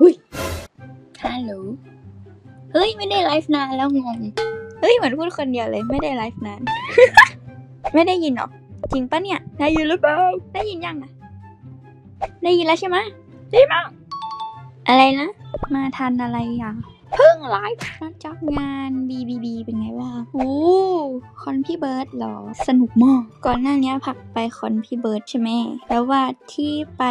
หุ้ยฮัลโหลเฮ้ยไม่ได้ไลฟ์นานแล้วงง เฮ้ยเหมือนพูดคนเดียวเลยไม่ได้ไลฟ์นาน ไม่ได้ยินหรอจริงปะเนี่ย ได้ยินหรือเปล่า ได้ยินยังอะได้ยินแล้วใช่ไหมได้มั้งอะไรนะ มาทันอะไรอะเพิ่งไลฟ์นอกจากงาน BBB เป็นไงบ้างโอ้คอนพี่เบิร์ดเหรอ สนุกมาก ก่อนหน้านี้ผักไปคอนพี่เบิร์ดใช่ไหมแล้วว่าที่ไป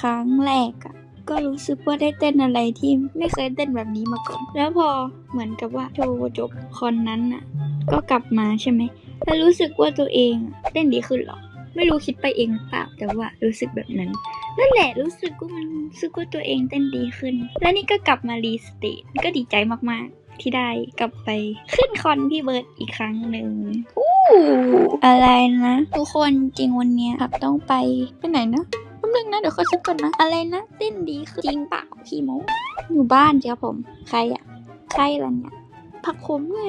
ครั้งแรกอะ ก็รู้สึกว่าได้เต้นอะไรที่ไม่เคยเต้นแบบนี้มาก่อน แล้วพอเหมือนกับว่าโชว์จบคอนนั้นอะก็กลับมาใช่ไหมแล้วรู้สึกว่าตัวเองอะเต้นดีขึ้นเหรอ ไม่รู้คิดไปเองหรือเปล่าแต่ว่ารู้สึกแบบนั้นนั่นแหละรู้สึกว่ามันรู้สึกว่าตัวเองเต้นดีขึ้น แล้วนี่ก็กลับมารีสเตทก็ดีใจมากๆ ที่ได้กลับไปขึ้นคอนพี่เบิร์ดอีกครั้งหนึ่งอู้อะไรนะ ทุกคนจริงวันเนี้ยครับต้องไปไปไหนนะแป๊บนึงนะเดี๋ยวเขาเช็คก่อนนะ อะไรนะเต้นดีคือจริงเปล่าพี่โมอยู่บ้านจ้ะผม ใครอะใครล่ะเนี่ยผักขมไง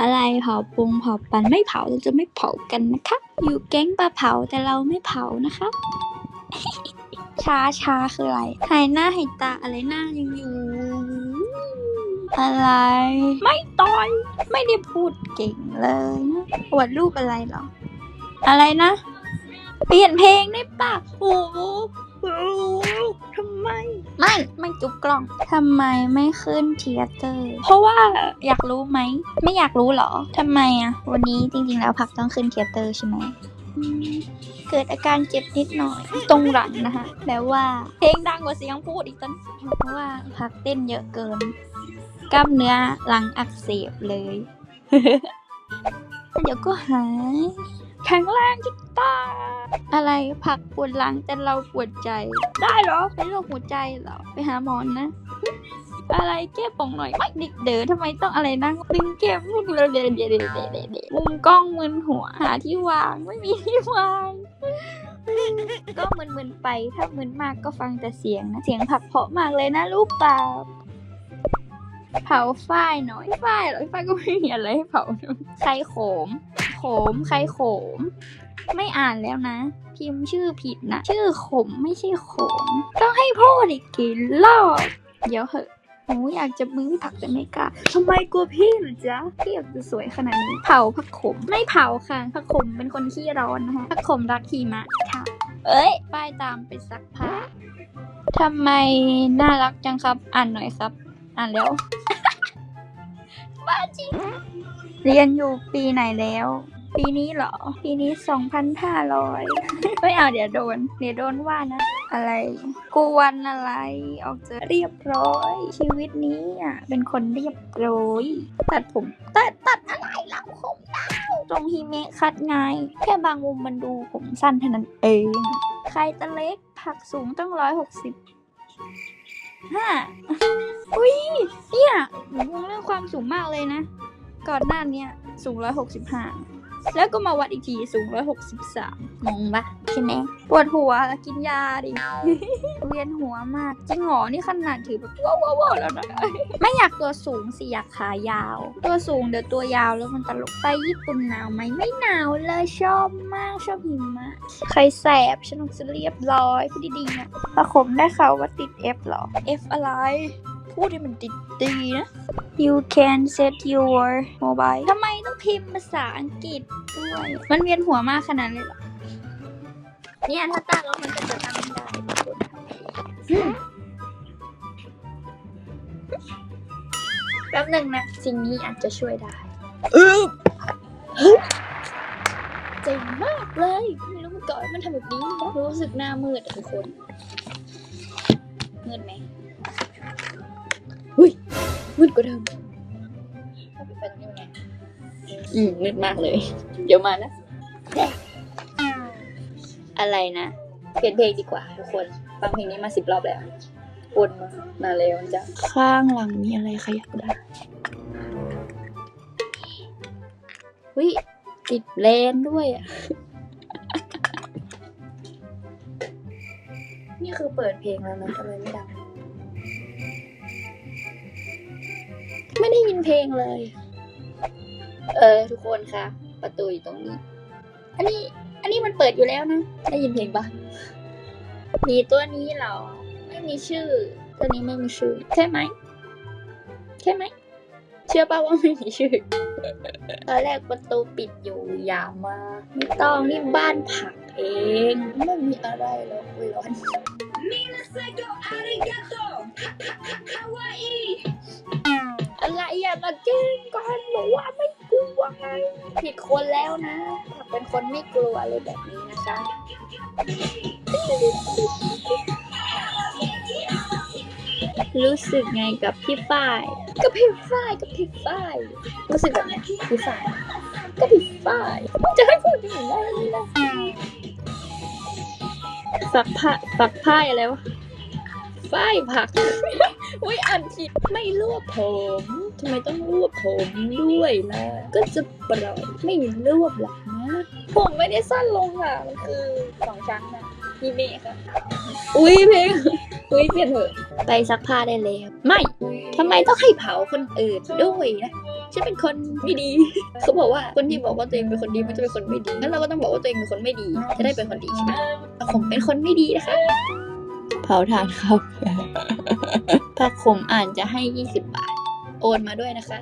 อะไรเผาปงเผาปันไม่เผาเราจะไม่เผากันนะคะ อยู่แก๊งปลาเผาแต่เราไม่เผานะคะช้าช้าคืออะไรหายหน้าหายตาอะไรหน้ายังอยู่ อะไร ไม่ต่อยไม่ได้พูดเก่งเลยนะอวดรูปอะไรหรอ อะไรนะ เปลี่ยนเพลงได้ปะโอ้โหโอ้โหทำไม ไม่ไม่จุกกล้องทำไมไม่ขึ้นเทียเตอร์ เพราะว่าอยากรู้ไหม ไม่อยากรู้เหรอทำไมอะวันนี้จริงๆแล้วผักต้องขึ้นเทียเตอร์ใช่ไหมอืมเกิดอาการเจ็บนิดหน่อยตรงหลังนะคะแปลว่า เพลงดังกว่าเสียงพูดอีกตันเพราะว่าพักเต้นเยอะเกินกล้ามเนื้อหลังอักเสบเลย เดี๋ยวก็หายแข็งแรงจะตาย อะไรผักปวดหลังแต่เราปวดใจ ได้เหรอเป็นโรคหัวใจเหรอไปหาหมอนะ อะไรแก้ป่องหน่อยไม่เด็กเด๋อทำไมต้องอะไรนั่งดึงเก็บมุกเลยเดเดเดเดเดเดมุมกล้องมึนหัวหาที่วางไม่มีที่วางก็มึนๆไปถ้ามึนมากก็ฟังแต่เสียงนะ เสียงผักเพาะมากเลยนะลูกเปล่า เผาฝ้ายหน่อยฝ้ายหรอฝ้ายก็ไม่มีอะไรให้เผาใครโขม โขมใครโขม ไม่อ่านแล้วนะ พิมพ์ชื่อผิดนะชื่อขมไม่ใช่โขม ต้องให้พ่ออีกกี่รอบเดี๋ยวเหอะหนูอยากจะมือผักแต่ไม่กล้าทำไมกลัวพี่หรือจ๊ะพี่อยากจะสวยขนาดนี้ เผาผักขม ไม่เผาค่ะ ผักขมเป็นคนขี้ร้อนนะคะผักขมรักหิมะค่ะ เอ้ย ป้ายตามไปซักผ้าทำไมน่ารักจังครับ อ่านหน่อยครับ อ่านแล้ว บ้าจริง เรียนอยู่ปีไหนแล้ว ปีนี้เหรอ ปีนี้สองพันห้าร้อยไม่เอาเดี๋ยวโดน เดี๋ยวโดนว่านะ อะไรกวนอะไร ออกจะเรียบร้อย ชีวิตนี้อะ เป็นคนเรียบร้อย ตัดผม ตัดตัดอะไรเล่าผมยาวตรงฮิเมะคัดไง แค่บางมุมมันดูผมสั้นเท่านั้นเอง ใครตะเล็กผักสูงตั้งร้อยหกสิบห้า อุ้ยเนี่ยหนูงงเรื่องความสูงมากเลยนะ ก่อนหน้าเนี้ยสูงร้อยหกสิบห้าแล้วก็มาวัดอีกทีสูง 163งงปะใช่ไหมปวดหัวแล้วกินยาดิ เวียนหัวมากจริงหรอนี่ขนาดถือแบบว้าวว้าวแล้วนะไม่อยากตัวสูงสิอยากขายาว ตัวสูงเดี๋ยวตัวยาวแล้วมันตลกไปญี่ปุ่นหนาวไหมไม่หนาวเลยชอบมากชอบหิมะใครแสบฉันต้องจะเรียบร้อยพูดดีๆนะประคมได้ข่าวว่าติด F หรอ F อะไร พูดให้มันติดดีนะ You can set your mobile ทำไมต้องพิมพ์ภาษาอังกฤษด้วย มันเวียนหัวมากขนาดเลยเหรอ เนี่ยถ้าตั้งแล้วมันก็จะตั้งไม่ได้ทุกคนอืมแป๊บหนึ่งนะ สิ่งนี้อาจจะช่วยได้เจ๋งมากเลย ไม่รู้มาก่อนมันทำแบบนี้นะรู้สึกหน้ามืดอะทุกคน มืดกว่าเดิมถ้าปิดไฟตรงนี้เป็นไงอืมมืดมากเลย เดี๋ยวมานะ อะไรนะเปลี่ยนเพลงดีกว่าทุกคน ฟังเพลงนี้มาสิบรอบแล้ววนมามาแล้วจ้ะข้างหลังมีอะไรขยับได้วิติดเลนด้วยอะ นี่คือเปิดเพลงแล้วนะทำไมไม่ดัง ไม่ได้ยินเพลงเลย เออ ทุกคนคะประตูอยู่ตรงนี้ อันนี้ อันนี้มันเปิดอยู่แล้วนะ ได้ยินเพลงปะมีตัวนี้เหรอ ไม่มีชื่อตอนนี้ไม่มีชื่อ ใช่ไหม ใช่ไหม เชื่อป่าว่าไม่มีชื่อ ตอนแรกประตูปิดอยู่อย่ามา ไม่ต้องนี่บ้านผักเอง ไม่มีอะไรหรอกเว้ยร้อนอะไรอย่า มาแกล้งกันบอกว่าไม่กลัวไงผิดคนแล้วนะถ้าเป็นคนไม่กลัวอะไรแบบนี้นะคะรู้สึกไงกับพี่ฝ้ายกับพี่ฝ้ายกับพี่ฝ้ายรู้สึกแบบเนี้ยพี่ฝ้ายกับพี่ฝ้ายจะให้พูดยังไงได้ล่ะฝักผ้าฝักผ้ายอะไรวะฝ้ายผัก อุ้ยอ่านผิดไม่รวบผม ทำไมต้องรวบผมด้วยล่ะ ก็จะปล่อยไม่รวบหรอกนะ ผมไม่ได้สั้นลงค่ะ มันคือสองชั้นนะพี่เมฆค่ะ อุ้ยเพลงอุ้ยเปลี่ยนเถอะ ไปซักผ้าได้แล้ว ไม่ทำไมต้องให้เผาคนอื่นด้วยนะฉันเป็นคนไม่ดี เขาบอกว่าคนที่บอกว่าตัวเองเป็นคนดีมันจะเป็นคนไม่ดี งั้นเราก็ต้องบอกว่าตัวเองเป็นคนไม่ดี จะได้เป็นคนดีใช่ไหมแต่ผมเป็นคนไม่ดีนะคะ เผาถ่านครับ ถ้าผมอ่านจะให้ 20 บาท โอนมาด้วยนะคะ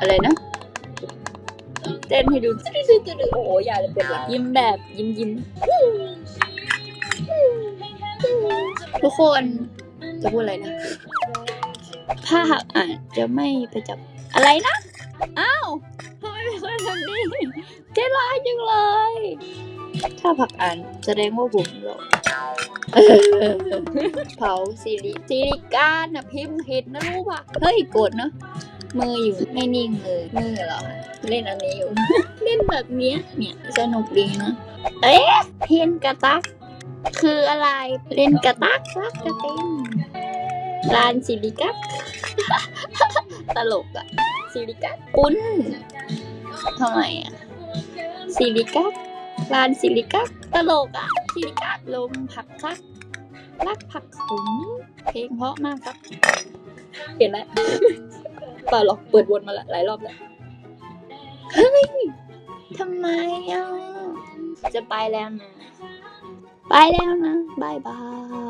อะไรนะเต้นให้ดูตึ๊ดๆๆๆโอ้โหอย่าเลยเป็นหลักยิ้มแบบยิ้มยิ้มทุกคนจะพูดอะไรนะถ้าหากอ่านจะไม่ไปจับอะไรนะอ้าวทำไมเป็นคนแบบนี้ใจร้ายจังเลย ถ้าผักอ่านแสดงว่าผมหรอก เผาสิริสิริการนะพิมพ์ผิดนะรู้ปะเฮ้ยโกรธเนาะมืออยู่ไม่นิ่งเลยมือเหรอเล่นอันนี้อยู่ เล่นแบบเนี้ยเนี่ยสนุกดีนะเอ๊ะเพนกระตัก คืออะไรเล่นกระตักรักกระเต้นลานสิริกัตลกอะสิริกัปุ้นทำไมอะสิริกัลานสิริกัตลกอะ สิริกักลมผักคักรักผักขมเพลงเพราะมากครับ เห็นแล้วเปล่าหรอกเปิดวนมาหลายรอบแล้วเฮ้ยทำไมอะจะไปแล้วนะ ไปแล้วนะบายบาย